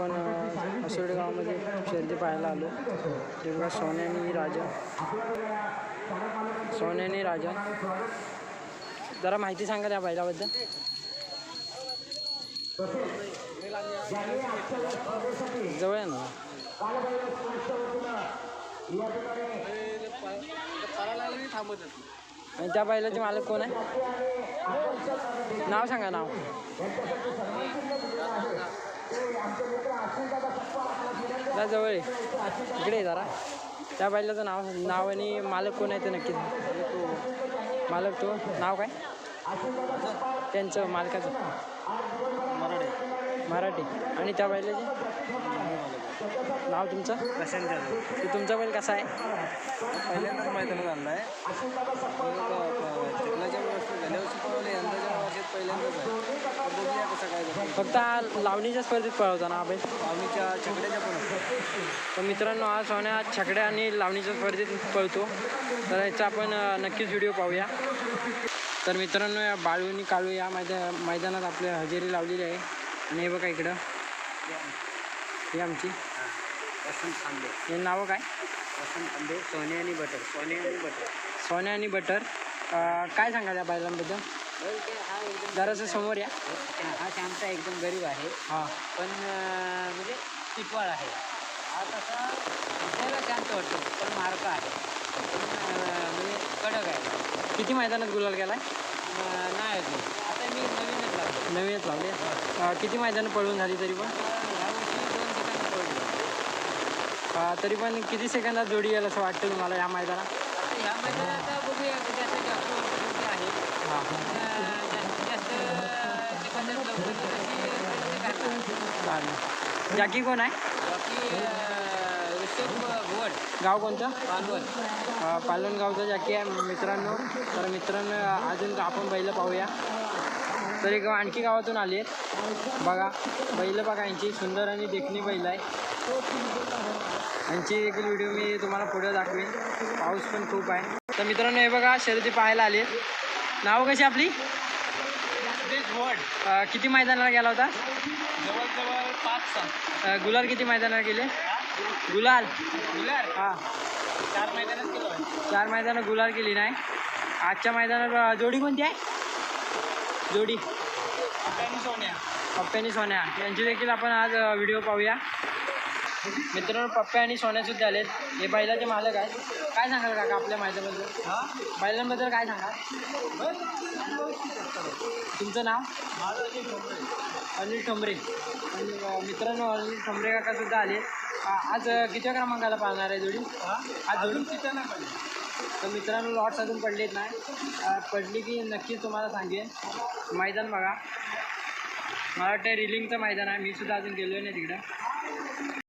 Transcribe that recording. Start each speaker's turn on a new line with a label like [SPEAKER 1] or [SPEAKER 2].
[SPEAKER 1] आपण असोडे गावामध्ये शर्दी पाहायला आलो. ते सोन्यानी राजा. सोन्यानी राजा. जरा माहिती सांगा त्या बैलाबद्दल. जवळ आहे ना? आणि त्या बैलाचे मालक कोण आहे? नाव सांगा नाव. जरा जवळ इकडे जरा. त्या बैलाचं नाव नाव आणि मालक कोण आहे ते नक्की. मालक तो. नाव काय? त्यांचं मालकाचं.
[SPEAKER 2] मराठी.
[SPEAKER 1] मराठी. आणि त्या बैलाचे नाव तुमचं?
[SPEAKER 2] प्रशांत जाधव.
[SPEAKER 1] ते तुमचा बैल कसा आहे?
[SPEAKER 2] पहिल्यांदाच मैदानात आणला आहे चिखलाच्या वर्षी गेल्या वर्षी पळवले यंदाच्या वर्षात पहिल्यांदाच आहे तर बघूया कसं काय जातं.
[SPEAKER 1] फक्त लावणीच्या स्पर्धेत पळवता ना बैल
[SPEAKER 2] आम्हीच्या छकड्याच्या पण
[SPEAKER 1] तर मित्रांनो हा सोन्या छकड्या आणि लावणीच्या स्पर्धेत पळतो. तर याचा आपण नक्कीच व्हिडिओ पाहूया. तर मित्रांनो या बाळू आणि काळू या मैदा मैदानात आपल्या हजेरी लावलेली आहे. आणि हे बघा इकडं. ही आमची.
[SPEAKER 2] वसंत
[SPEAKER 1] हे नावं काय?
[SPEAKER 2] वसंत सोने आणि बटर. सोने आणि बटर.
[SPEAKER 1] सोन्या आणि बटर. काय सांगा त्या बैलांबद्दल? जरासं समोर या.
[SPEAKER 2] हा शांत एकदम गरीब आहे.
[SPEAKER 1] हां.
[SPEAKER 2] पण म्हणजे टिपवाळ आहे. हा तसा दिसायला शांत वाटतो पण मार्क आहे. म्हणजे कडक आहे.
[SPEAKER 1] किती मैदानात गुलाल गेला
[SPEAKER 2] नाही ते. आता मी नवीनच लागलो.
[SPEAKER 1] नवीनच लावले किती मैदानं पळून झाली तरी पण? तरी पण किती सेकंदात जोडी येईल असं वाटतं तुम्हाला या मैदानात?
[SPEAKER 2] ह्या मैदानात आता बघूया कधी आहे जास्तीत जास्त लवकर
[SPEAKER 1] चालेल कोण आहे?
[SPEAKER 2] ऋषभ
[SPEAKER 1] गाव कोणतं?
[SPEAKER 2] पालवण
[SPEAKER 1] पालवण गावचं जाकी आहे मित्रांनो. तर मित्रांनो अजून आपण बैल पाहूया. तर एक आणखी गावातून आली आहेत. बघा बैल बघा यांची सुंदर आणि देखणी बैल आहे. यांची देखील व्हिडिओ मी तुम्हाला पुढे दाखवेन. पाऊस पण खूप आहे. तर मित्रांनो हे बघा शर्यती पाहायला आले नाव कशी आपली? अ, किती मैदानाला गेला होता?
[SPEAKER 2] जवळजवळ पाच सहा
[SPEAKER 1] अ, गुलाल किती मैदानाला गेले? गुलाल.
[SPEAKER 2] गुलार
[SPEAKER 1] हां.
[SPEAKER 2] चार केलो आहे
[SPEAKER 1] चार मैदानं गुलाल केली नाही. आजच्या मैदानात अ, जोडी कोणती आहे? जोडी.
[SPEAKER 2] सोन्या.
[SPEAKER 1] पप्प्या आणि सोन्या. यांची देखील आपण आज अ, व्हिडिओ पाहूया. मित्रांनो पप्प्या आणि सोन्या सुद्धा आलेत. हे बैलाचे मालक आहेत. काय सांगाल काका आपल्या मैदानाबद्दल
[SPEAKER 2] हा?
[SPEAKER 1] बैलांबद्दल काय सांगाल? तुमचं नाव. अनिल ठोंबरे. आणि मित्रांनो अनिल ठोंबरे काका सुद्धा आले आज किती क्रमांकाला पाळणार आहे जोडी?
[SPEAKER 2] हा?
[SPEAKER 1] आज जोडी
[SPEAKER 2] अजून नाही पडली.
[SPEAKER 1] तर मित्रांनो लॉट्स अजून पडलेत नाही. पडली की नक्कीच तुम्हाला सांगेन. मैदान बघा. मला वाटतं रिलिंगचं मैदान आहे. मी सुद्धा अजून गेलो नाही तिकडं.